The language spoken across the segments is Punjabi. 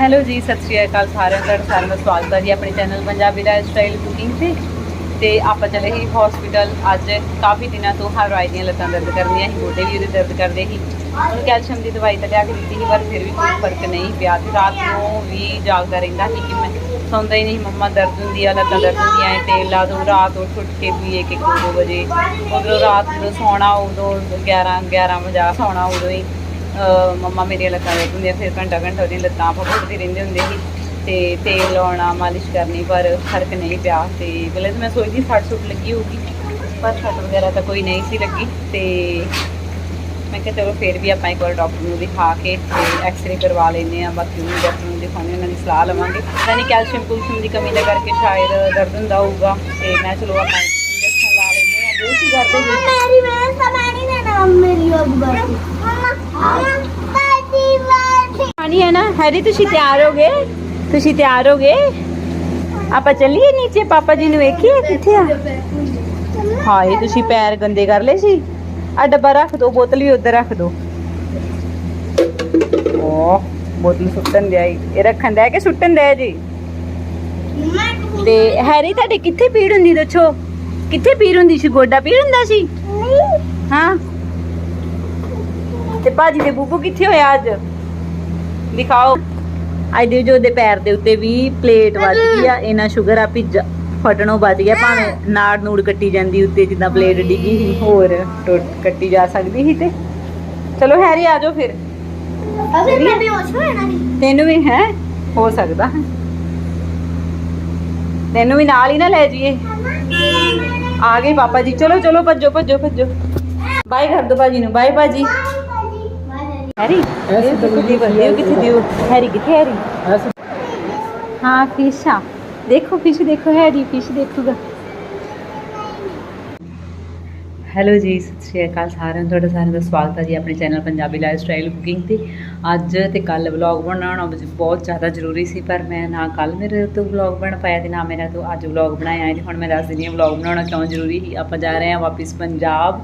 ਹੈਲੋ ਜੀ, ਸਤਿ ਸ਼੍ਰੀ ਅਕਾਲ ਸਾਰਿਆਂ ਦਾ ਸਾਰਿਆਂ ਦਾ ਸਵਾਗਤ ਹੈ ਜੀ ਆਪਣੇ channel Punjabi lifestyle cooking ਤੇ। ਤੇ ਆਪਾਂ ਚਲੇ ਹੀ ਹਸਪੀਟਲ ਅੱਜ ਕਾਫੀ ਦਿਨਾਂ ਤੋਂ ਹਰਵਾਈ ਦੀਆਂ ਲੱਤਾਂ ਦਰਦ ਕਰਦੀਆਂ ਸੀ, ਗੋਡੇ ਵੀ ਉਹਦੇ ਦਰਦ ਕਰਦੇ ਸੀ। ਹੁਣ ਕੈਲਸ਼ੀਅਮ ਦੀ ਦਵਾਈ ਤਾਂ ਲਿਆ ਕੇ ਦਿੱਤੀ ਸੀ, ਪਰ ਫਿਰ ਵੀ ਕੋਈ ਫ਼ਰਕ ਨਹੀਂ ਪਿਆ ਤੇ ਰਾਤ ਨੂੰ ਵੀ ਜਾਗਦਾ ਰਹਿੰਦਾ ਸੀ ਕਿ ਮੈਂ ਸੌਂਦਾ ਹੀ ਨਹੀਂ, ਮੰਮਾ ਦਰਦ ਹੁੰਦੀ ਆ, ਲੱਤਾਂ ਦਰਦ ਹੁੰਦੀਆਂ ਐ ਤੇਲ ਲਾ ਦੋ, ਰਾਤ ਉੱਠ ਉੱਠ ਕੇ ਵੀ ਇੱਕ ਇੱਕ ਦੋ ਦੋ ਵਜੇ। ਉਦੋਂ ਰਾਤ ਨੂੰ ਸੌਣਾ, ਉਦੋਂ 11 11 ਵਜੇ ਸੌਣਾ ਉਦੋਂ ਹੀ। ਮੰਮਾ ਮੇਰੀਆਂ ਲੱਤਾਂ ਦਰਦ ਹੁੰਦੀਆਂ ਫਿਰ ਘੰਟਾ ਘੰਟਾ ਉਹਦੀਆਂ ਲੱਤਾਂ ਆਪਾਂ ਘੁੱਟਦੇ ਰਹਿੰਦੇ ਹੁੰਦੇ ਸੀ ਤੇ ਤੇਲ ਲਾਉਣਾ, ਮਾਲਿਸ਼ ਕਰਨੀ, ਪਰ ਫ਼ਰਕ ਨਹੀਂ ਪਿਆ ਤੇ ਪਹਿਲੇ ਤਾਂ ਮੈਂ ਸੋਚਦੀ ਸੱਟ ਸੁੱਟ ਲੱਗੀ ਹੋਊਗੀ, ਪਰ ਸੱਟ ਵਗੈਰਾ ਤਾਂ ਕੋਈ ਨਹੀਂ ਸੀ ਲੱਗੀ ਤੇ ਮੈਂ ਕਿਹਾ ਚਲੋ ਫਿਰ ਵੀ ਆਪਾਂ ਇੱਕ ਵਾਰ ਡਾਕਟਰ ਨੂੰ ਦਿਖਾ ਕੇ ਤੇ ਐਕਸਰੇ ਕਰਵਾ ਲੈਂਦੇ ਆ ਬਾਕੀ ਉਹਨੂੰ ਡਾਕਟਰ ਨੂੰ ਦਿਖਾਉਣੇ ਉਹਨਾਂ ਦੀ ਸਲਾਹ ਲਵਾਂਗੇ। ਯਾਨੀ ਕੈਲਸ਼ੀਅਮ ਕੁਲਸ਼ੀਅਮ ਦੀ ਕਮੀ ਦਾ ਕਰਕੇ ਸ਼ਾਇਦ ਦਰਦ ਹੁੰਦਾ ਹੋਊਗਾ ਤੇ ਮੈਂ ਚਲੋ ਆਪਾਂ ਇੰਜੈਕਸ਼ਨ ਲਾ ਲੈਂਦੇ ਆ ਜੋ ਕੀ ਕਰਦੇ ਜੀ ਮੇਰੀ ਮੈਂ ਸਮਾਣੀ ਦਾ ਮੇਰੀ ਅਕਬਰ ਪਾਣੀ ਹੈ ਨਾ? ਹੈਰੀ ਤੁਸੀਂ ਤਿਆਰ ਹੋ ਗਏ ਤੁਸੀਂ ਤਿਆਰ ਹੋ ਗਏ ਆਪਾਂ ਚੱਲੀਏ ਨੀਚੇ ਪਾਪਾ ਜੀ ਨੂੰ ਵੇਖੀਏ ਕਿੱਥੇ ਆ? ਹਾਏ ਤੁਸੀਂ ਪੈਰ ਗੰਦੇ ਕਰ ਲਏ ਸੀ। ਆ ਡੱਬਾ ਰੱਖ ਦੋ ਬੋਤਲ ਵੀ ਉੱਧਰ ਰੱਖ ਦੋ। ਓ ਬੋਤਲ ਸੁੱਟਣ ਈ। ਇਹ ਰੱਖਣ ਦਿਆ ਕਿ ਸੁੱਟਣ ਦਿਆ ਜੀ? ਤੇ ਹੈਰੀ ਤੁਹਾਡੇ ਕਿੱਥੇ ਪੀੜ ਹੁੰਦੀ ਦੱਸੋ? ਕਿੱਥੇ ਪੀੜ ਹੁੰਦੀ ਸੀ? ਗੋਡਾ ਪੀੜ ਹੁੰਦਾ ਸੀ? ਹਾਂ? ਤੇ ਭਾਜੀ ਦੇ ਬੂਬੂ ਕਿੱਥੇ ਹੋਇਆ ਅੱਜ? ਦਿਖਾਓ। ਅੱਜ ਦੇ ਜੋ ਦੇ ਪੈਰ ਦੇ ਉੱਤੇ ਵੀ ਪਲੇਟ ਵੱਜ ਗਈ ਆ ਇਹਨਾਂ ਸ਼ੂਗਰ ਆ ਭਿੱਜ ਫਟਣੋਂ ਬਚ ਗਿਆ ਭਾਵੇਂ ਨਾੜ ਨੂੜ ਕੱਟੀ ਜਾਂਦੀ ਉੱਤੇ ਜਿੱਦਾਂ ਪਲੇਟ ਡਿੱਗੀ ਸੀ ਹੋਰ ਟੁੱਟ ਕੱਟੀ ਜਾ ਸਕਦੀ ਸੀ ਤੇ। ਚਲੋ ਹੈਰੀ ਆ ਜਾਓ ਫਿਰ। ਅਬੇ ਮੈਂ ਵੀ ਹੋਸ਼ ਹੋਣਾ ਨਹੀਂ ਤੈਨੂੰ ਵੀ ਹੈ ਹੋ ਸਕਦਾ। ਤੈਨੂੰ ਵੀ ਨਾਲ ਹੀ ਨਾ ਲੈ ਜਾਈਏ। ਆ ਗਏ ਪਾਪਾ ਜੀ। ਚਲੋ ਚਲੋ ਭੱਜੋ ਭੱਜੋ ਭੱਜੋ। ਬਾਈ ਕਰ ਦੋ ਭਾਜੀ ਨੂੰ ਬਾਈ ਭਾਜੀ। ਹੈਰੀ ਤਾਂ ਕੁੱਦੀ ਬੰਦੇ ਕਿੱਥੇ ਦਿਓ? ਹੈਰੀ ਕਿੱਥੇ ਹੈਰੀ? ਹਾਂ ਫਿਸ਼ ਆ। ਦੇਖੋ ਫਿਸ਼ ਦੇਖੋ ਹੈਰੀ ਫਿਸ਼ ਦੇਖੂਗਾ। ਹੈਲੋ ਜੀ ਸਤਿ ਸ਼੍ਰੀ ਅਕਾਲ ਸਾਰਿਆਂ ਨੂੰ। ਤੁਹਾਡਾ ਸਾਰਿਆਂ ਦਾ ਸਵਾਗਤ ਹੈ ਜੀ ਆਪਣੇ channel Punjabi lifestyle cooking ਤੇ। ਅੱਜ ਤੇ ਕੱਲ ਵਲੌਗ ਬਣਾਉਣਾ ਬਹੁਤ ਜ਼ਿਆਦਾ ਜ਼ਰੂਰੀ ਸੀ ਪਰ ਮੈਂ ਨਾ ਕੱਲ ਮੇਰੇ ਤੋਂ ਵਲੌਗ ਬਣ ਪਾਇਆ ਤੇ ਨਾ ਮੇਰਾ ਤੋਂ ਅੱਜ ਵਲੌਗ ਬਣਾਇਆ। ਹੈ ਤੇ ਹੁਣ ਮੈਂ ਦੱਸ ਦਿੰਦੀ ਹਾਂ ਵਲੌਗ ਬਣਾਉਣਾ ਕਿਉਂ ਜ਼ਰੂਰੀ ਸੀ? ਆਪਾਂ ਜਾ ਰਹੇ ਹਾਂ ਵਾਪਿਸ ਪੰਜਾਬ।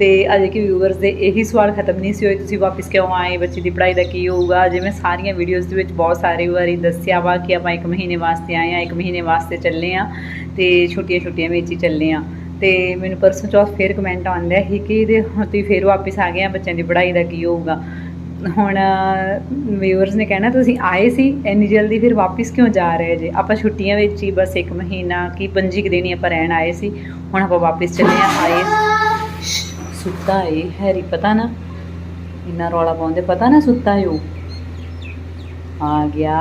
ਤੇ ਅਜੇ ਕਿ ਵਿਊਵਰਸ ਦੇ ਇਹੀ ਸਵਾਲ ਖਤਮ ਨਹੀਂ ਸੀ ਹੋਏ, ਤੁਸੀਂ ਵਾਪਿਸ ਕਿਉਂ ਆਏ? ਬੱਚੇ ਦੀ ਪੜ੍ਹਾਈ ਦਾ ਕੀ ਹੋਊਗਾ? ਜਿਵੇਂ ਸਾਰੀਆਂ ਵੀਡੀਓਜ਼ ਦੇ ਵਿੱਚ ਬਹੁਤ ਸਾਰੇ ਵਾਰੀ ਦੱਸਿਆ ਵਾ ਕਿ ਆਪਾਂ 1 ਮਹੀਨੇ ਵਾਸਤੇ ਆਏ ਆ 1 ਮਹੀਨੇ ਵਾਸਤੇ ਚੱਲੇ ਆ ਤੇ ਛੁੱਟੀਆਂ ਛੁੱਟੀਆਂ ਵਿੱਚ ਹੀ ਚੱਲੇ ਆ ਤੇ ਮੈਨੂੰ ਪਰਸੋਂ ਚੌਥ ਫੇਰ ਕਮੈਂਟ ਆਉਂਦਾ ਸੀ ਕਿ ਇਹਦੇ ਤੁਸੀਂ ਫੇਰ ਵਾਪਿਸ ਆ ਗਏ ਆ, ਬੱਚਿਆਂ ਦੀ ਪੜ੍ਹਾਈ ਦਾ ਕੀ ਹੋਊਗਾ? ਹੁਣ ਵਿਊਅਰਸ ਨੇ ਕਹਿਣਾ, ਤੁਸੀਂ ਆਏ ਸੀ, ਇੰਨੀ ਜਲਦੀ ਫਿਰ ਵਾਪਿਸ ਕਿਉਂ ਜਾ ਰਹੇ ਜੇ? ਆਪਾਂ ਛੁੱਟੀਆਂ ਵਿੱਚ ਹੀ ਬਸ 1 ਮਹੀਨਾ ਕੀ 25 ਕੁ ਦਿਨ ਹੀ ਆਪਾਂ ਰਹਿਣ ਆਏ ਸੀ, ਹੁਣ ਆਪਾਂ ਵਾਪਿਸ ਚੱਲੇ ਆ ਆਏ। ਸੁੱਤਾ ਏ, ਹੈਰੀ, ਪਤਾ ਨਾ? ਇੰਨਾ ਰੌਲਾ ਪਾਉਂਦੇ, ਪਤਾ ਨਾ ਸੁੱਤਾ ਏ ਉਹ? ਆ ਗਿਆ,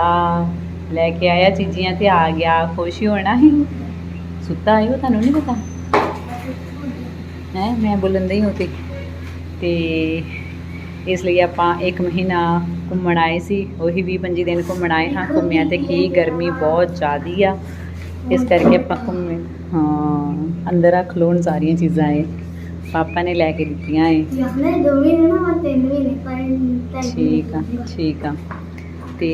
ਲੈ ਕੇ ਆਇਆ ਚੀਜ਼ੀਆਂ ਤੇ ਆ ਗਿਆ, ਖੁਸ਼ ਹੀ ਹੋਣਾ ਹੀ ਸੁੱਤਾ ਏ ਉਹ, ਤੁਹਾਨੂੰ ਨਹੀਂ ਪਤਾ? ਹੈ, ਮੈਂ ਬੋਲਣ ਦਈ ਹਾਂ ਤੇ ਤੇ ਇਸ ਲਈ ਆਪਾਂ ਇੱਕ ਮਹੀਨਾ ਘੁੰਮਣ ਆਏ ਸੀ, ਉਹੀ 20 25 ਦਿਨ ਘੁੰਮਣ ਆਏ ਹਾਂ, ਘੁੰਮਿਆ ਤੇ ਕੀ ਗਰਮੀ ਬਹੁਤ ਜ਼ਿਆਦੀ ਆ। ਇਸ ਕਰਕੇ ਆਪਾਂ ਘੁੰਮੇ, ਹਾਂ, ਅੰਦਰ ਰੱਖ ਲੋਣ ਸਾਰੀਆਂ ਚੀਜ਼ਾਂ ਏ। ਪਾਪਾ ਨੇ ਲੈ ਕੇ ਦਿੱਤੀਆਂ ਏ। ਯਾਨੇ ਦੋ ਮਹੀਨੇ ਨਾ ਮੈਂ ਤਿੰਨ ਮਹੀਨੇ ਪਰ ਠੀਕ ਆ ਠੀਕ ਆ। ਤੇ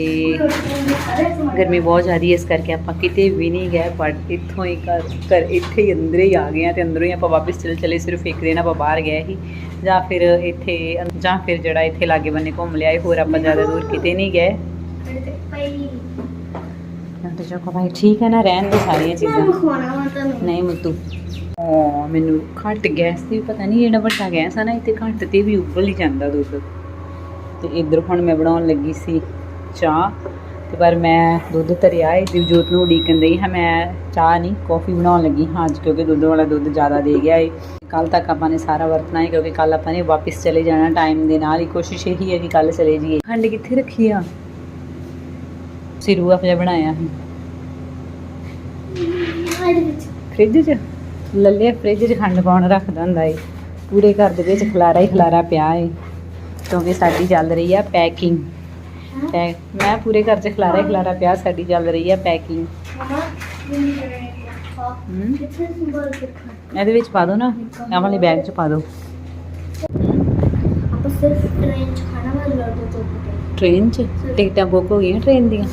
ਗਰਮੀ ਬਹੁਤ ਜ਼ਿਆਦੀ ਇਸ ਕਰਕੇ ਆਪਾਂ ਕਿਤੇ ਵੀ ਨਹੀਂ ਗਏ ਬਟ ਇੱਥੋਂ ਹੀ ਘਰ ਇੱਥੇ ਹੀ ਅੰਦਰ ਹੀ ਆ ਗਏ ਆ ਤੇ ਅੰਦਰੋਂ ਹੀ ਆਪਾਂ ਵਾਪਸ ਚਲੇ ਚਲੇ ਸਿਰਫ ਇੱਕ ਦਿਨ ਆਪਾਂ ਬਾਹਰ ਗਏ ਸੀ। ਜਾਂ ਫਿਰ ਇੱਥੇ ਜਾਂ ਫਿਰ ਜਿਹੜਾ ਇੱਥੇ ਲਾਗੇ ਬੰਨੇ ਘੁੰਮ ਲਿਆ ਹੋਰ ਆਪਾਂ ਜ਼ਿਆਦਾ ਦੂਰ ਕਿਤੇ ਨਹੀਂ ਗਏ। ਤੇ ਚੋਕੋ ਭਾਈ ਠੀਕ ਹੈ ਨਾ ਰਹਿਣ ਦੇ ਸਾਰੀਆਂ ਚੀਜ਼ਾਂ। ਨਹੀਂ ਮੁੱਤੂ ਓ ਮੈਨੂੰ ਘੱਟ ਗੈਸ ਤੇ ਪਤਾ ਨਹੀਂ ਜਿਹੜਾ ਵੱਡਾ ਗੈਸ ਆ ਨਾ ਇੱਥੇ ਘੱਟ ਤੇ ਵੀ ਉੱਬਲ ਹੀ ਜਾਂਦਾ ਦੁੱਧ ਤੇ ਇੱਧਰ ਹੁਣ ਮੈਂ ਬਣਾਉਣ ਲੱਗੀ ਸੀ ਚਾਹ ਤੇ ਪਰ ਮੈਂ ਦੁੱਧ ਧਰਿਆ ਏ ਦਿਵਜੋਤ ਨੂੰ ਉਡੀਕਣ ਦਈ ਹਾਂ ਮੈਂ ਚਾਹ ਨਹੀਂ ਕੌਫੀ ਬਣਾਉਣ ਲੱਗੀ ਹਾਂ ਅੱਜ ਕਿਉਂਕਿ ਦੁੱਧ ਵਾਲਾ ਦੁੱਧ ਜ਼ਿਆਦਾ ਦੇ ਗਿਆ ਏ ਕੱਲ ਤੱਕ ਆਪਾਂ ਨੇ ਸਾਰਾ ਵਰਤਣਾ ਹੈ ਕਿਉਂਕਿ ਕੱਲ ਆਪਾਂ ਨੇ ਵਾਪਸ ਚਲੇ ਜਾਣਾ ਟਾਈਮ ਦੇ ਨਾਲ ਹੀ ਕੋਸ਼ਿਸ਼ ਇਹੀ ਹੈ ਕਿ ਕੱਲ ਚਲੇ ਜਾਈਏ ਖੰਡ ਕਿੱਥੇ ਰੱਖੀ ਆ ਸਿਰੂ ਆਪਣਾ ਬਣਾਇਆ ਸੀ ਫ੍ਰਿਜ 'ਚ ਲੱਲੇ ਫ੍ਰਿਜ 'ਚ ਖੰਡ ਪਾਉਣ ਰੱਖਦਾ ਹੁੰਦਾ ਏ। ਪੂਰੇ ਘਰ ਦੇ ਵਿੱਚ ਖਲਾਰਾ ਹੀ ਖਲਾਰਾ ਪਿਆ ਏ। ਕਿਉਂਕਿ ਸਾਡੀ ਚੱਲ ਰਹੀ ਆ ਪੈਕਿੰਗ। ਪੈਕ ਮੈਂ ਪੂਰੇ ਘਰ 'ਚ ਖਲਾਰਾ ਹੀ ਖਲਾਰਾ ਪਿਆ ਸਾਡੀ ਚੱਲ ਰਹੀ ਆ ਪੈਕਿੰਗ। ਇਹਦੇ ਵਿੱਚ ਪਾ ਦਿਓ ਨਾ। ਆਹ ਵਾਲੇ ਬੈਗ 'ਚ ਪਾ ਦਿਓ ਆਪਾਂ ਸਿਰਫ ਟ੍ਰੇਨ ਚ ਖਾਣਾ ਵਾ ਲੜਦੇ ਤੋਂ ਟ੍ਰੇਨ 'ਚ? ਟਿਕਟਾਂ ਬੁੱਕ ਹੋ ਗਈਆਂ ਟ੍ਰੇਨ ਦੀਆਂ?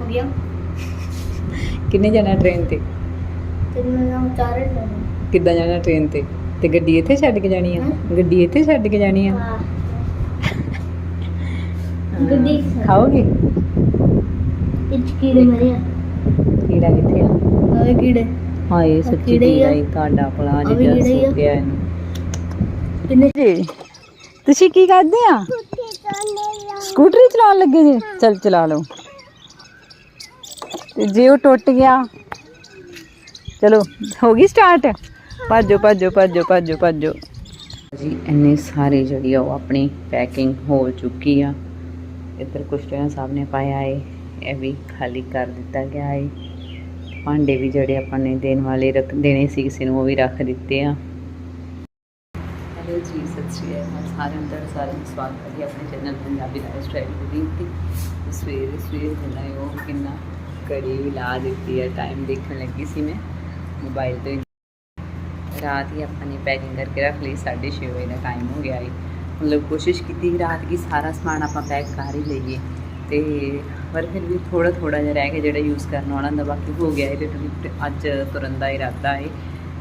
ਹੋ ਗਿਆ ਕਿੰਨੇ ਜਾਣਾ ਟ੍ਰੇਨ ਤੇ? ਤੇ ਮੈਂ ਚਾਰੇ ਲੈਣੇ। ਕਿੱਦਾਂ ਜਾਣਾ ਟ੍ਰੇਨ ਤੇ? ਤੇ ਗੱਡੀ ਇੱਥੇ ਛੱਡ ਕੇ ਜਾਣੀ ਆ? ਗੱਡੀ ਇੱਥੇ ਛੱਡ ਕੇ ਜਾਣੀ ਆ? ਹਾਂ। ਗੱਡੀ ਖਾਓਗੇ? ਇੱਚ ਕੀੜੇ ਮਰੇ ਆ। ਕੀੜਾ ਕਿੱਥੇ ਆ? ਆਵੇ ਕੀੜੇ। ਹਾਏ ਸੱਚੀ ਸੱਚੀ ਕੀੜਾ ਹੀ ਆ। ਕੀੜਾ ਹੀ ਤੁਹਾਡਾ ਭਲਾ ਆ ਵੀ ਜਿਹੜਾ ਕੀੜਾ ਹੀ ਆ। ਸੁੱਕ ਗਿਆ ਇਹਨੂੰ। ਕਿੰਨੇ ਜੀ। ਤੁਸੀਂ ਕੀ ਕਰਦੇ ਆ? ਸਕੂਟਰੀ ਚਲਾਉਣ ਲੱਗੇ ਜੀ? ਚਲ ਚਲਾ ਲਓ। ਤੇ ਜੇ ਉਹ ਟੁੱਟ ਗਿਆ ਚਲੋ ਹੋ ਗਈ ਸਟਾਰਟ ਭੱਜੋ ਭੱਜੋ ਭੱਜੋ ਭੱਜੋ ਭੱਜੋ। ਜੀ ਇੰਨੇ ਸਾਰੇ ਜਿਹੜੀ ਆ ਉਹ ਆਪਣੀ ਪੈਕਿੰਗ ਹੋ ਚੁੱਕੀ ਆ। ਇੱਧਰ ਕੁਛ ਜਿਹੜਾ ਸਾਹਿਬ ਨੇ ਪਾਇਆ ਏ ਇਹ ਵੀ ਖਾਲੀ ਕਰ ਦਿੱਤਾ ਗਿਆ ਏ। ਭਾਂਡੇ ਵੀ ਜਿਹੜੇ ਆਪਾਂ ਨੇ ਦੇਣ ਵਾਲੇ ਰੱਖ ਦੇਣੇ ਸੀ ਕਿਸੇ ਨੂੰ ਉਹ ਵੀ ਰੱਖ ਦਿੱਤੇ ਆ। ਹੈਲੋ ਜੀ ਸਤਿ ਸ਼੍ਰੀ ਅਕਾਲ ਸਾਰਿਆਂ ਦਾ ਸਾਰਿਆਂ ਦਾ ਸਵਾਗਤ ਹੈ ਆਪਣੇ channel Punjabi lifestyle cooking ਤੇ ਸਵੇਰੇ ਸਵੇਰੇ ਜਿਹੜਾ ਉਹ ਕਿੰਨਾ ਕੜੀ ਲਾ ਦਿੱਤੀ ਹੈ ਟਾਈਮ ਦੇਖਣ ਲੱਗੀ ਸੀ ਮੈਂ। ਮੋਬਾਈਲ ਤੇ। ਰਾਤ ਹੀ ਆਪਾਂ ਨੇ ਪੈਕਿੰਗ ਕਰਕੇ ਰੱਖ ਲਈ 6:30 ਵਜੇ ਦਾ ਟਾਈਮ ਹੋ ਗਿਆ ਹੈ ਮਤਲਬ ਕੋਸ਼ਿਸ਼ ਕੀਤੀ ਰਾਤ ਕੀ ਸਾਰਾ ਸਮਾਨ ਆਪਾਂ ਪੈਕ ਕਰ ਹੀ ਲਈਏ। ਤੇ ਪਰ ਫਿਰ ਵੀ ਥੋੜਾ ਥੋੜਾ ਜਿਹਾ ਰਹਿ ਗਿਆ ਜਿਹੜਾ ਯੂਜ਼ ਕਰਨ ਵਾਲਾ ਹੁੰਦਾ, ਬਾਕੀ ਹੋ ਗਿਆ ਹੈ ਤੇ ਅੱਜ ਤੁਰਨ ਦਾ ਇਰਾਦਾ ਹੈ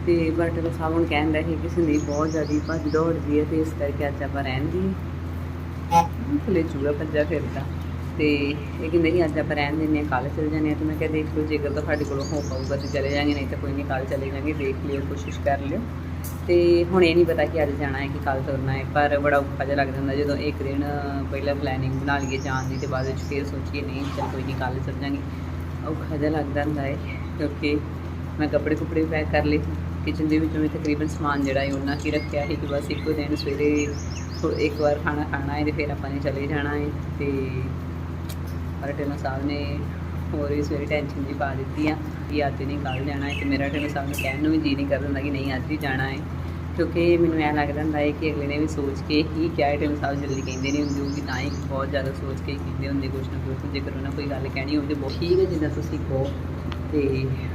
ਤੇ ਬਟ ਸਾਹਿਬ ਹੁਣ ਕਹਿੰਦਾ ਹੈ ਕਿ ਸੰਦੀਪ ਬਹੁਤ ਜ਼ਿਆਦਾ ਭੱਜ ਦੌੜਦੀ ਹੈ ਤੇ ਇਸ ਕਰਕੇ ਅੱਜ ਆਪਾਂ ਰਹਿਣ ਦੀ ਥਲੇ ਚੂੜਾ ਭੱਜਾ ਫਿਰਦਾ। ਤੇ ਇਹ ਕਹਿੰਦੇ ਸੀ ਅੱਜ ਆਪਾਂ ਰਹਿਣ ਦਿੰਦੇ ਹਾਂ ਕੱਲ ਚਲੇ ਜਾਂਦੇ ਹਾਂ। ਤੇ ਮੈਂ ਕਿਹਾ ਦੇਖ ਲਓ, ਜੇਕਰ ਤਾਂ ਸਾਡੇ ਕੋਲੋਂ ਹੋ ਪਾਊਗਾ ਤੇ ਚਲੇ ਜਾਾਂਗੇ, ਨਹੀਂ ਤਾਂ ਕੋਈ ਨਹੀਂ ਕੱਲ ਚਲੇ ਜਾਾਂਗੇ, ਦੇਖ ਲਿਓ, ਕੋਸ਼ਿਸ਼ ਕਰ ਲਿਓ। ਤੇ ਹੁਣ ਇਹ ਨਹੀਂ ਪਤਾ ਕਿ ਅੱਜ ਜਾਣਾ ਹੈ ਕਿ ਕੱਲ ਤੁਰਨਾ ਹੈ, ਪਰ ਬੜਾ ਔਖਾ ਜਿਹਾ ਲੱਗ ਜਾਂਦਾ ਜਦੋਂ ਇੱਕ ਦਿਨ ਪਹਿਲਾਂ ਪਲੈਨਿੰਗ ਬਣਾ ਲਈਏ ਜਾਣ ਦੀ ਤੇ ਬਾਅਦ ਵਿੱਚ ਫਿਰ ਸੋਚੀਏ, ਨਹੀਂ, ਚੱਲ ਕੋਈ ਨਹੀਂ ਕੱਲ ਚੱਲ ਜਾਾਂਗੇ। ਔਖਾ ਜਿਹਾ ਲੱਗਦਾ ਹੁੰਦਾ ਹੈ, ਕਿਉਂਕਿ ਮੈਂ ਕੱਪੜੇ ਕੁਪੜੇ ਪੈਕ ਕਰ ਲਏ। ਕਿਚਨ ਦੇ ਵਿੱਚੋਂ ਵੀ ਤਕਰੀਬਨ ਸਮਾਨ ਜਿਹੜਾ ਹੈ, ਉਹਨਾਂ ਕੀ ਰੱਖਿਆ ਹੈ ਕਿ ਬਸ ਇੱਕੋ ਦਿਨ ਸਵੇਰੇ ਥੋ- ਇੱਕ ਵਾਰ ਖਾਣਾ ਖਾਣਾ ਹੈ ਤੇ ਫਿਰ ਆਪਾਂ ਨੇ ਚਲੇ ਜਾਣਾ ਹੈ। ਤੇ ਪਰ ਢਿੱਲੋਂ ਸਾਹਿਬ ਨੇ ਹੋਰ ਵੀ ਸਵੇਰੇ ਟੈਨਸ਼ਨ ਜੀ ਪਾ ਦਿੱਤੀ ਆ ਕਿ ਅੱਜ ਨਹੀਂ ਕੱਲ ਜਾਣਾ ਹੈ ਤੇ ਮੇਰਾ ਢਿੱਲੋਂ ਸਾਹਿਬ ਨੂੰ ਕਹਿਣ ਨੂੰ ਵੀ ਜੀ ਨਹੀਂ ਕਰਦਾ ਹੁੰਦਾ ਕਿ ਨਹੀਂ, ਅੱਜ ਹੀ ਜਾਣਾ ਹੈ। ਕਿਉਂਕਿ ਮੈਨੂੰ ਐਂ ਲੱਗਦਾ ਹੁੰਦਾ ਹੈ ਕਿ ਅਗਲੇ ਨੇ ਵੀ ਸੋਚ ਕੇ ਹੀ ਕਿਹਾ ਹੈ ਸਾਹਿਬ ਜਲਦੀ ਕਹਿੰਦੇ ਨਹੀਂ ਹੁੰਦੇ, ਉਹ ਤਾਂ ਹੀ ਬਹੁਤ ਜ਼ਿਆਦਾ ਸੋਚ ਕੇ ਹੀ ਕਹਿੰਦੇ ਹੁੰਦੇ ਕੁਛ ਨਾ ਕੁਛ। ਜੇਕਰ ਉਹਨਾਂ ਕੋਈ ਗੱਲ ਕਹਿਣੀ ਹੋਵੇ ਤੇ ਬਹੁਤ ਠੀਕ ਹੈ ਜਿੱਦਾਂ ਤੁਸੀਂ ਕਹੋ। ਤੇ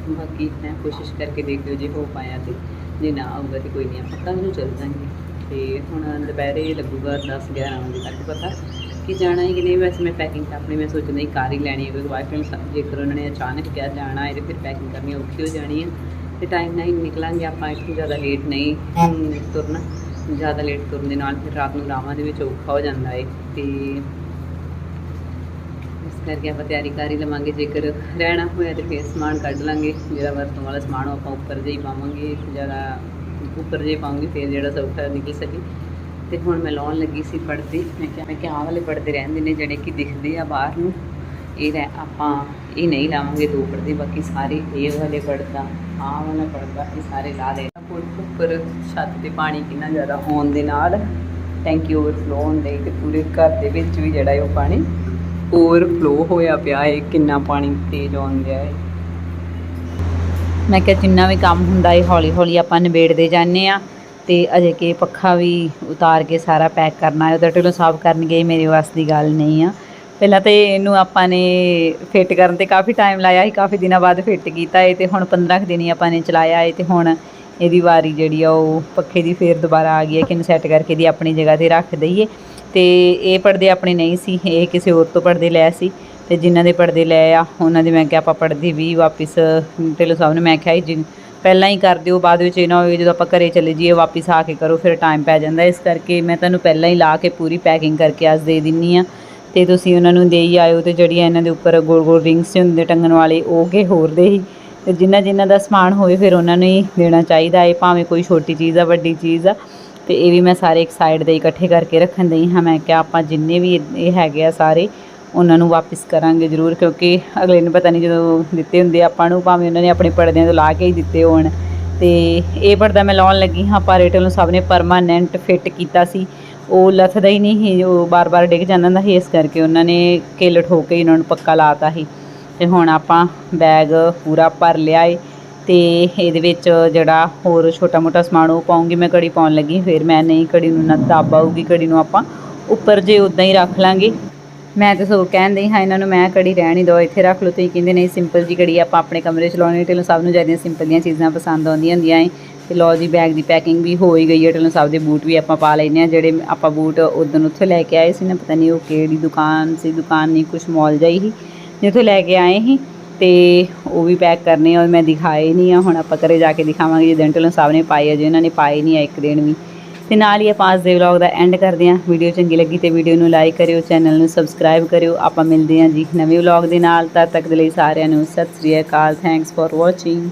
ਬਾਕੀ ਮੈਂ ਕੋਸ਼ਿਸ਼ ਕਰਕੇ ਦੇਖ ਲਿਓ ਜੇ ਹੋ ਪਾਇਆ ਤੇ, ਜੇ ਨਾ ਆਊਗਾ ਤੇ ਕੋਈ ਨਹੀਂ, ਆਪਾਂ ਕੱਲ੍ਹ ਨੂੰ ਚੱਲ ਜਾਵਾਂਗੇ ਤੇ ਹੁਣ ਦੁਪਹਿਰੇ ਲੱਗੂਗਾ 10 11 ਵਜੇ ਤੱਕ ਪਤਾ। ਕਿ ਜਾਣਾ ਹੈ ਕਿ ਨਹੀਂ, ਵੈਸੇ ਮੈਂ ਪੈਕਿੰਗ ਤਾਂ ਆਪਣੀ, ਮੈਂ ਸੋਚਦਾ ਹੀ ਕਾਰ ਹੀ ਲੈਣੀ ਹੈ ਕਿਉਂਕਿ ਵਾਈਫ ਜੇਕਰ ਉਹਨਾਂ ਨੇ ਅਚਾਨਕ ਕਿਹਾ ਜਾਣਾ ਹੈ ਤੇ ਫਿਰ ਪੈਕਿੰਗ ਕਰਨੀ ਔਖੀ ਹੋ ਜਾਣੀ ਹੈ ਤੇ ਟਾਈਮ ਨਾਲ ਹੀ ਨਿਕਲਾਂਗੇ ਆਪਾਂ, ਇੱਥੋਂ ਜ਼ਿਆਦਾ ਲੇਟ ਨਹੀਂ ਤੁਰਨਾ, ਜ਼ਿਆਦਾ ਲੇਟ ਤੁਰਨ ਦੇ ਨਾਲ ਫਿਰ ਰਾਤ ਨੂੰ ਰਾਵਾਂ ਦੇ ਵਿੱਚ ਔਖਾ ਹੋ ਜਾਂਦਾ ਹੈ ਤੇ ਇਸ ਕਰਕੇ ਆਪਾਂ ਤਿਆਰੀ ਕਰ ਹੀ ਲਵਾਂਗੇ, ਜੇਕਰ ਰਹਿਣਾ ਹੋਇਆ ਤੇ ਫਿਰ ਸਮਾਨ ਕੱਢ ਲਾਂਗੇ, ਜਿਹੜਾ ਵਰਤੋਂ ਵਾਲਾ ਸਮਾਨ ਉਹ ਆਪਾਂ ਉੱਪਰ ਜਿਹੀ ਪਾਵਾਂਗੇ, ਜ਼ਿਆਦਾ ਉੱਪਰ ਜਿਹੀ ਪਾਵਾਂਗੇ ਫਿਰ ਜਿਹੜਾ ਸੌਖਾ ਨਿਕਲ ਸਕੇ। ਤੇ ਹੁਣ ਮੈਂ ਲਾਉਣ ਲੱਗੀ ਸੀ ਪਰਦੇ ਮੈਂ ਕਿਹਾ ਮੈਂ ਕਿਹਾ ਆਹ ਵਾਲੇ ਪਰਦੇ ਰਹਿੰਦੇ ਨੇ ਜਿਹੜੇ ਕਿ ਦਿਖਦੇ ਆ ਬਾਹਰ ਨੂੰ। ਇਹ ਰਹਿ ਆਪਾਂ ਇਹ ਨਹੀਂ ਲਾਵਾਂਗੇ ਦੋ ਪਰਦੇ ਬਾਕੀ ਸਾਰੇ ਇਹ ਵਾਲੇ ਪਰਦਾ ਆਹ ਵਾਲਾ ਪਰਦਾ ਇਹ ਸਾਰੇ ਲਾ ਦੇਣਾ ਕੋਈ ਉੱਪਰ ਛੱਤ ਤੇ ਪਾਣੀ ਕਿੰਨਾ ਜ਼ਿਆਦਾ ਹੋਣ ਦੇ ਨਾਲ ਟੈਂਕੀ ਓਵਰਫਲੋ ਹੋਣ ਦੇ ਤੇ ਪੂਰੇ ਘਰ ਦੇ ਵਿੱਚ ਵੀ ਜਿਹੜਾ ਹੈ ਉਹ ਪਾਣੀ ਓਵਰਫਲੋ ਹੋਇਆ ਪਿਆ ਹੈ, ਕਿੰਨਾ ਪਾਣੀ ਤੇਜ਼ ਆਉਣ ਗਿਆ ਹੈ। ਮੈਂ ਕਿਹਾ ਜਿੰਨਾ ਵੀ ਕੰਮ ਹੁੰਦਾ ਹੈ ਹੌਲੀ ਹੌਲੀ ਆਪਾਂ ਨਿਬੇੜਦੇ ਜਾਂਦੇ ਆ ਤੇ ਅਜੇ ਕਿ ਪੱਖਾ ਵੀ ਉਤਾਰ ਕੇ ਸਾਰਾ ਪੈਕ ਕਰਨਾ ਹੈ ਉਹਦਾ ਢਿੱਲੋਂ ਸਾਫ਼ ਕਰਨਗੇ ਮੇਰੇ ਵਾਸ ਦੀ ਗੱਲ ਨਹੀਂ ਆ। ਪਹਿਲਾਂ ਤੇ ਇਹਨੂੰ ਆਪਾਂ ਨੇ ਫਿੱਟ ਕਰਨ ਤੇ ਕਾਫੀ ਟਾਈਮ ਲਾਇਆ ਸੀ, ਕਾਫੀ ਦਿਨਾਂ ਬਾਅਦ ਫਿੱਟ ਕੀਤਾ ਏ ਤੇ ਹੁਣ 15 ਕੁ ਦਿਨ ਹੀ ਆਪਾਂ ਨੇ ਚਲਾਇਆ ਏ ਤੇ ਹੁਣ ਇਹਦੀ ਵਾਰੀ ਜਿਹੜੀ ਆ ਉਹ ਪੱਖੇ ਦੀ ਫੇਰ ਦੁਬਾਰਾ ਆ ਗਈ ਹੈ ਕਿ ਇਹਨੂੰ ਸੈੱਟ ਕਰਕੇ ਦੀ ਆਪਣੀ ਜਗ੍ਹਾ ਤੇ ਰੱਖ ਦਈਏ। ਤੇ ਇਹ ਪਰਦੇ ਆਪਣੇ ਨਹੀਂ ਸੀ, ਇਹ ਕਿਸੇ ਹੋਰ ਤੋਂ ਪਰਦੇ ਲੈ ਸੀ ਤੇ ਜਿਨ੍ਹਾਂ ਦੇ ਪਰਦੇ ਲੈ ਆ, ਉਹਨਾਂ ਦੇ ਮੈਂ ਕਿਹਾ ਆਪਾਂ ਪਰਦੇ ਵੀ ਵਾਪਿਸ, ਢਿੱਲੋਂ ਸਾਹਿਬ ਨੂੰ ਮੈਂ ਕਿਹਾ ਸੀ ਜੀ ਪਹਿਲਾਂ ਹੀ ਕਰ ਦਿਓ, ਬਾਅਦ ਵਿੱਚ ਇਹ ਨਾ ਹੋਵੇ ਜਦੋਂ ਆਪਾਂ ਘਰੇ ਚਲੇ ਜਾਈਏ, ਵਾਪਿਸ ਆ ਕੇ ਕਰੋ, ਫਿਰ ਟਾਈਮ ਪੈ ਜਾਂਦਾ। ਇਸ ਕਰਕੇ ਮੈਂ ਤੁਹਾਨੂੰ ਪਹਿਲਾਂ ਹੀ ਲਾ ਕੇ ਪੂਰੀ ਪੈਕਿੰਗ ਕਰਕੇ ਅੱਜ ਦੇ ਦਿੰਨੀ ਆ। ਤੇ ਤੁਸੀਂ ਉਹਨਾਂ ਨੂੰ ਦੇ ਹੀ ਆਇਓ ਤੇ ਜਿਹੜੀਆਂ ਇਹਨਾਂ ਦੇ ਉੱਪਰ ਗੋਲ ਗੋਲ ਰਿੰਗਸ ਹੁੰਦੇ ਟੰਗਣ ਵਾਲੇ, ਉਹ ਕੇ ਹੋਰ ਦੇ ਹੀ। ਤੇ ਜਿਨ੍ਹਾਂ ਜਿਨ੍ਹਾਂ ਦਾ ਸਮਾਨ ਹੋਵੇ, ਫਿਰ ਉਹਨਾਂ ਨੂੰ ਹੀ ਦੇਣਾ ਚਾਹੀਦਾ। ਹੈ ਭਾਵੇਂ ਕੋਈ ਛੋਟੀ ਚੀਜ਼ ਆ, ਵੱਡੀ ਚੀਜ਼ ਆ। ਤੇ ਇਹ ਵੀ ਮੈਂ ਸਾਰੇ ਇੱਕ ਸਾਈਡ ਦੇ ਇਕੱਠੇ ਕਰਕੇ ਰੱਖਣ ਦਈ ਹਾਂ। ਮੈਂ ਕਿਹਾ ਆਪਾਂ ਜਿੰਨੇ ਵੀ ਇਹ ਹੈਗੇ ਆ ਸਾਰੇ ਉਹਨਾਂ ਨੂੰ ਵਾਪਿਸ ਕਰਾਂਗੇ ਜ਼ਰੂਰ, ਕਿਉਂਕਿ ਅਗਲੇ ਨੂੰ ਪਤਾ ਨਹੀਂ ਜਦੋਂ ਦਿੱਤੇ ਹੁੰਦੇ ਆਪਾਂ ਨੂੰ ਭਾਵੇਂ ਉਹਨਾਂ ਨੇ ਆਪਣੇ ਪਰਦਿਆਂ ਤੋਂ ਲਾ ਕੇ ਹੀ ਦਿੱਤੇ ਹੋਣ। ਤੇ ਇਹ ਪਰਦਾ ਮੈਂ ਲਾਉਣ ਲੱਗੀ ਹਾਂ ਪਰ ਏਟਲ ਨੂੰ ਸਭ ਨੇ ਪਰਮਾਨੈਂਟ ਫਿੱਟ ਕੀਤਾ ਸੀ। ਉਹ ਲੱਥਦਾ ਹੀ ਨਹੀਂ ਸੀ, ਉਹ ਬਾਰ-ਬਾਰ ਡਿੱਗ ਜਾਂਦਾ ਹੁੰਦਾ ਸੀ, ਇਸ ਕਰਕੇ ਉਹਨਾਂ ਨੇ ਕਿੱਲ ਠੋਕ ਕੇ ਹੀ ਉਹਨਾਂ ਨੂੰ ਪੱਕਾ ਲਾਤਾ ਸੀ। ਤੇ ਹੁਣ ਆਪਾਂ ਬੈਗ ਪੂਰਾ ਭਰ ਲਿਆ ਏ, ਤੇ ਇਹਦੇ ਵਿੱਚ ਜਿਹੜਾ ਹੋਰ ਛੋਟਾ ਮੋਟਾ ਸਮਾਨ ਉਹ ਪਾਉਂਗੀ, ਮੈਂ ਕੜੀ ਪਾਉਣ ਲੱਗੀ, ਫਿਰ ਮੈਂ ਨਹੀਂ, ਕੜੀ ਨੂੰ ਨਾ ਦੱਬ ਆਊਗੀ, ਕੜੀ ਨੂੰ ਆਪਾਂ ਉੱਪਰ ਜੇ ਉਦਾਂ ਹੀ ਰੱਖ ਲਾਂਗੇ। ਮੈਂ ਤਾਂ ਸੋ ਕਹਿੰਦੀ ਹਾਂ, ਇਹਨਾਂ ਨੂੰ ਮੈਂ ਕੜੀ ਰਹਿਣ ਹੀ ਦੋ ਇੱਥੇ ਰੱਖ ਲਓ। ਤੁਸੀਂ ਕਹਿੰਦੇ ਨਹੀਂ ਸਿੰਪਲ ਜੀ ਕੜੀ ਆਪਾਂ ਆਪਣੇ ਕਮਰੇ 'ਚ ਲਾਉਣੀ ਢਿੱਲੋਂ ਸਭ ਨੂੰ ਜ਼ਿਆਦਾ ਸਿੰਪਲ ਦੀਆਂ ਚੀਜ਼ਾਂ ਪਸੰਦ ਆਉਂਦੀਆਂ ਹੁੰਦੀਆਂ ਏ ਤੇ ਲੋ ਜੀ ਬੈਗ ਦੀ ਪੈਕਿੰਗ ਵੀ ਹੋ ਹੀ ਗਈ ਹੈ ਢਿੱਲੋਂ ਸਾਹਿਬ ਦੇ ਬੂਟ ਵੀ ਆਪਾਂ ਪਾ ਲੈਨੇ ਆ ਜਿਹੜੇ ਆਪਾਂ ਬੂਟ ਉਦੋਂ ਉੱਥੇ ਲੈ ਕੇ ਆਏ ਸੀ ਨਾ, ਪਤਾ ਨਹੀਂ ਉਹ ਕਿਹੜੀ ਦੁਕਾਨ ਸੀ, ਦੁਕਾਨ ਨਹੀਂ ਕੁਝ ਮਾਲ ਜਾਈ ਸੀ। ਜਿੱਥੇ ਲੈ ਕੇ ਆਏ ਸੀ ਤੇ ਉਹ ਵੀ ਪੈਕ ਕਰਨੇ ਔਰ ਮੈਂ ਦਿਖਾਏ ਨਹੀਂ ਆ। ਹੁਣ ਆਪਾਂ ਘਰੇ ਜਾ ਕੇ ਦਿਖਾਵਾਂਗੇ ਜੇ ਢਿੱਲੋਂ ਸਾਹਿਬ ਨੇ ਪਾਏ ਅਜੇ ਉਹਨਾਂ ਨੇ ਪਾਏ ਨਹੀਂ ਆ ਇੱਕ ਦਿਨ ਵੀ। ਤੇ ਨਾਲ ਹੀ ਆਪਾਂ ਅੱਜ ਦੇ ਵਲੌਗ ਦਾ ਐਂਡ ਕਰਦੇ ਹਾਂ। ਵੀਡੀਓ ਚੰਗੀ ਲੱਗੀ ਤੇ ਵੀਡੀਓ ਨੂੰ ਲਾਈਕ ਕਰਿਓ ਚੈਨਲ ਨੂੰ ਸਬਸਕ੍ਰਾਈਬ ਕਰਿਓ। ਆਪਾਂ ਮਿਲਦੇ ਹਾਂ ਜੀ ਨਵੇਂ ਵਲੌਗ ਦੇ ਨਾਲ। ਤਦ ਤੱਕ ਦੇ ਲਈ ਸਾਰਿਆਂ ਨੂੰ ਸਤਿ ਸ੍ਰੀ ਅਕਾਲ। Thanks for watching